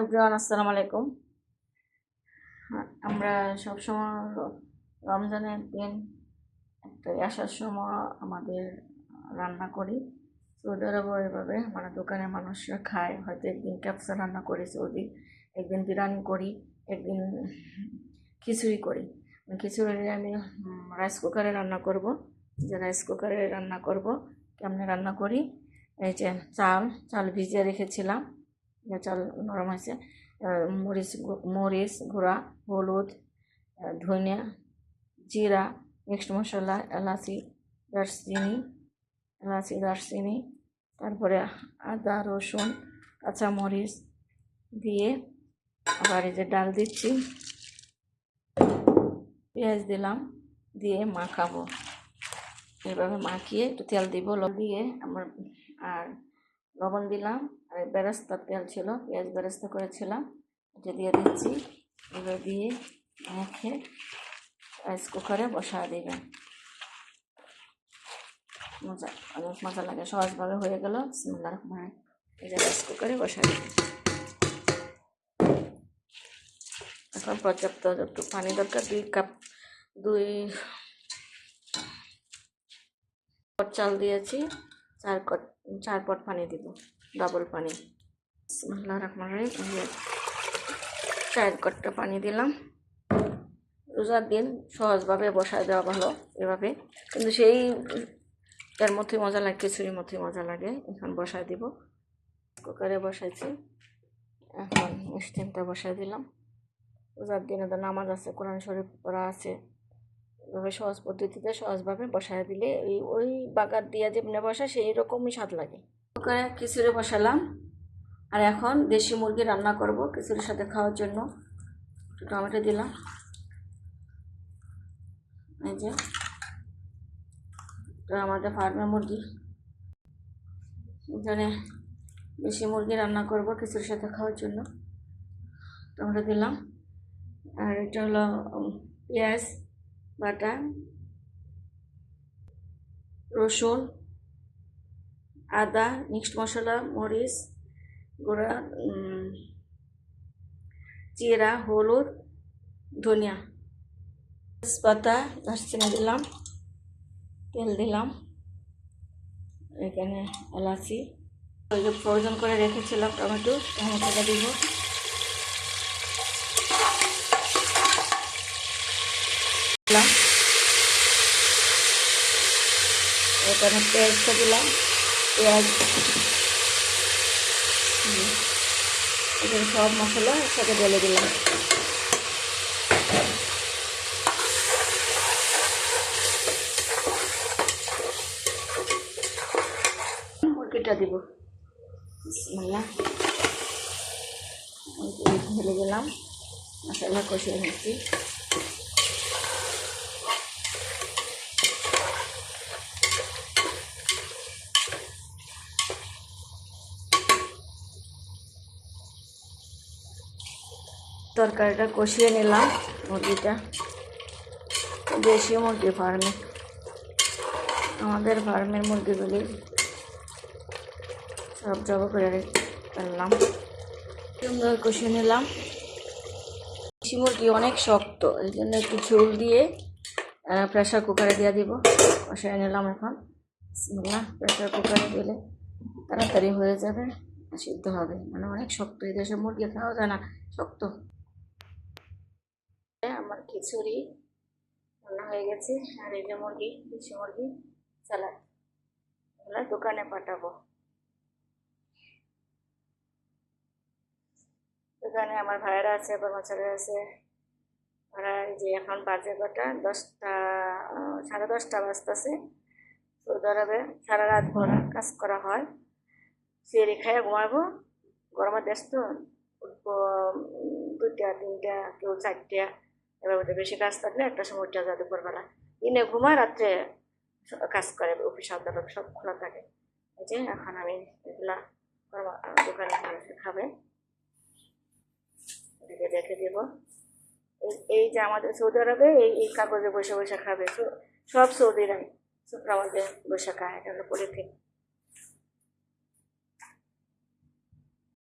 Everyone, আসসালামু আলাইকুম। আমরা সবসময় রমজানের দিন একটা আসার সময় আমাদের রান্না করি। সৌদি আরবও এভাবে মানে দোকানের মানুষরা খায়। হয়তো একদিন ক্যাপসা রান্না করি সৌদি, একদিন বিরিয়ানি করি, একদিন খিচুড়ি করি। খিচুড়ি আমি রাইস কুকারে রান্না করব। যে রাইস কুকারে রান্না করব, কেমনে রান্না করি? এই যে চাল চাল ভিজিয়ে রেখেছিলাম। চাল নরম হয়েছে। মরিচ মরিচ গুঁড়া, হলুদ ধনিয়া, জিরা, মিক্সড মশলা, এলাচি, দারচিনি এলাচি, দারচিনি, তারপরে আদা, রসুন কাঁচামরিচ দিয়ে আবার এই যে ডাল দিচ্ছি। পেঁয়াজ দিলাম, দিয়ে মাখাবো। এভাবে মাখিয়ে একটু তেল দিব দিয়ে আমার আর লবণ দিলাম আর বেরেস্তার তেল ছিল, পেঁয়াজ বেরেস্তা করেছিলাম, এটা দিয়ে দিচ্ছি। এবার দিয়ে মেখে রাইস কুকারে বসা দিবেন মজা, অনেক মজা লাগে, সহজভাবে হয়ে গেল। রহিম। এই যে রাইস কুকারে বসা দিবেন এখন পর্যাপ্ত একটু পানি দরকার, দুই কাপ, দুই চাল দিয়েছি। চার কট, চার পট পানি দিব ডাবল পানি। বিসমিল্লাহির রহমানির রহিম এই চার কটটা পানি দিলাম। রোজার দিন সহজভাবে বসায় দেওয়া ভালো এভাবে। কিন্তু সেই তার মধ্যে মজা লাগে, খিচুড়ির মধ্যে মজা লাগে, এখন বসায় দিব। কুকারে বসাইছি, এখন স্টিমটা বসাই দিলাম। রোজার দিনে তো নামাজ আছে, কোরআন শরীফ পড়া আছে। সহজ পদ্ধতিতে সহজভাবে বসায় দিলে ওই ওই বাগার দিয়ে যেমনি বসা সেই রকমই স্বাদ লাগে। কুকারে খিচুড়ি বসালাম। আর এখন দেশি মুরগি রান্না করব খিচুড়ির সাথে খাওয়ার জন্য। একটু টমেটো দিলাম। এই যে আমাদের ফার্মের মুরগি। এখানে দেশি মুরগি রান্না করব খিচুড়ির সাথে খাওয়ার জন্য। টমেটো দিলাম। আর এটা হলো পেঁয়াজ। বাটা রসুন, আদা, মিক্সড মশলা, মরিচ গুঁড়া জিরা হলুদ, ধনিয়া। তেজপাতা, দারচিনি দিলাম, তেল দিলাম। এখানে এলাচি। ওই যে ফ্রোজন করে রেখেছিলাম টমেটো, টমেটোটা দিব। দিলাম। এখানে পেঁয়াজটা দিলাম পেঁয়াজ। এখানে সব মশলা একসাথে ঢেলে দিলাম। মুরগিটা দিব। বিসমিল্লাহ। ঢেলে দিলাম। মশলা কষিয়ে নিচ্ছি। তরকারিটা কষিয়ে নিলাম মুরগিটা। দেশি মুরগি ফার্মে আমাদের ফার্মের মুরগিগুলি সব জব করে ফেললাম। সুন্দর কষিয়ে নিলাম। দেশি মুরগি অনেক শক্ত, এই জন্য একটু ঝোল দিয়ে প্রেশার কুকারে দিয়ে দিব। কষিয়ে নিলাম এখন। প্রেশার কুকারে দিলে তাড়াতাড়ি হয়ে যাবে সিদ্ধ হবে। মানে অনেক শক্ত, এই দেশে মুরগি খাওয়া যায় না, শক্ত। আমার খিচুড়ি রান্না হয়ে গেছে। আর এই যে মুরগি, দেশি মুরগি স্যালাড এগুলো দোকানে পাঠাবো। দোকানে আমার ভাইয়েরা আছে কর্মচারী আছে। ওরা যে এখন বাজে কটা? দশটা, সাড়ে দশটা বাজতেছে। সৌদি আরবে সারা রাত ভর কাজ করা হয়। সে রেখায় ঘুমাবো। গরমের দেশ তো উঠবো দুইটা, তিনটা, কেউ চারটা। এবার ওদের বেশি কাজ থাকলে একটা সময় উঠে যায় দুপুরবেলা। দিনে ঘুমায়, রাত্রে কাজ করে, অফিস, আদালত সব খোলা থাকে। এই যে এখন আমি এগুলা দোকানে মানুষে খাবে। এটাকে রেখে দেবো। এই- যে আমাদের সৌদি আরবে এই এই কাগজে বসে বসে খাবে। সব- সৌদিরাই সব আমাদের বসে খায়, এটা হলো পলিথিন।